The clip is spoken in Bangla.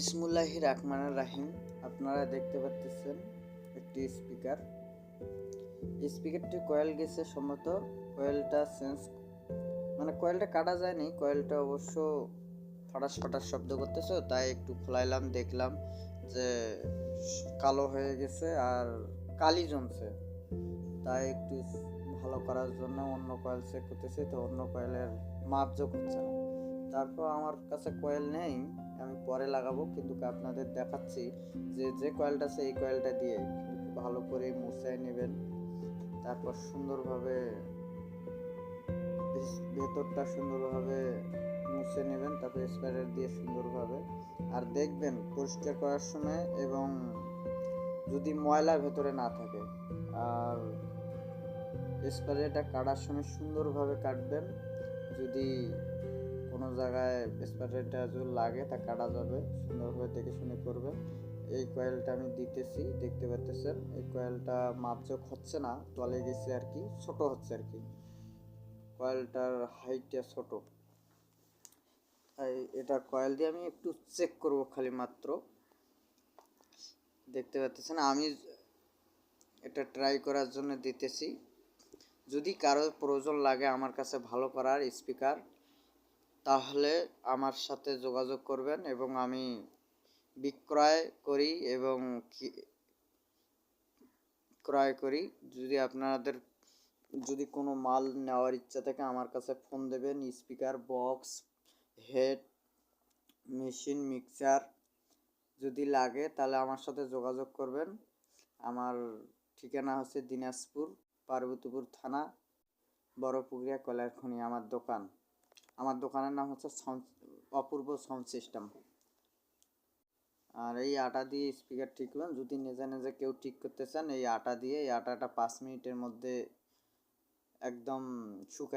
ইসমুল্লাহি রহমানুর রাহিম। আপনারা দেখতে পাচ্ছেন একটি স্পিকার স্পিকারটি কয়েল গেছে সম্ভবত কয়েলটা চেঞ্জ মানে কয়েলটা কাটা যায়নি কয়েলটা অবশ্য ফটাস ফটাস শব্দ করতেছে, তাই একটু খোলাইলাম, দেখলাম যে কালো হয়ে গেছে আর কালি জমছে। তাই একটু ভালো করার জন্য অন্য কয়েল চেক করতেছি, তো অন্য কয়েলের মাপযোগ হচ্ছে না। তারপর আমার কাছে কয়েল নেই, আমি পরে লাগাবো, কিন্তু আপনাদের দেখাচ্ছি যে যে কয়েলটা আছে, এই কয়েলটা দিয়ে ভালো করে মুছাই নেবেন। তারপর সুন্দরভাবে ভেতরটা সুন্দরভাবে মুছে নেবেন, তারপর স্প্রায়ার দিয়ে সুন্দরভাবে। আর দেখবেন, পরিষ্কার করার সময় এবং যদি ময়লা ভেতরে না থাকে, আর স্প্রেটা কাটার সময় সুন্দরভাবে কাটবেন। যদি কোনো জায়গায় স্প্রেটা যদি লাগে তা কাটা যাবে, সুন্দরভাবে দেখে শুনে করবে। এই কয়েলটা আমি দিতেছি, দেখতে পাচ্ছেন এই কয়েলটা মাপযোগ হচ্ছে না, তলে গেছে আর কি, ছোট হচ্ছে আর কি। কয়েলটার হাইটটা ছোট। এটা কয়েল দিয়ে আমি একটু চেক করব খালি মাত্র। দেখতে পাচ্ছেন আমি এটা ট্রাই করার জন্য দিতেছি। যদি কারও প্রয়োজন লাগে আমার কাছে ভালো করার স্পিকার তাহলে আমার সাথে যোগাযোগ করবেন এবং আমি বিক্রয় করি এবং ক্রয় করি। যদি আপনাদের, যদি কোনো মাল নেওয়ার ইচ্ছা থাকে আমার কাছে ফোন দেবেন। Speaker, box, head, machine, mixer যদি লাগে তাহলে আমার সাথে যোগাযোগ করবেন। আমার ঠিকানা হচ্ছে দিনাজপুর, পার্বতীপুর থানা, বড়পুকুরিয়া কয়লারখনি আমার দোকান। আমার দোকানের নাম হচ্ছে অপূর্ব সাউন্ড সিস্টেম। আর এই আটা দিয়ে স্পিকার ঠিক করবেন যদি নিজে নিজে কেউ ঠিক করতে চান, এই আটা দিয়ে, এই আটাটা পাঁচ মিনিটের মধ্যে একদম শুকায়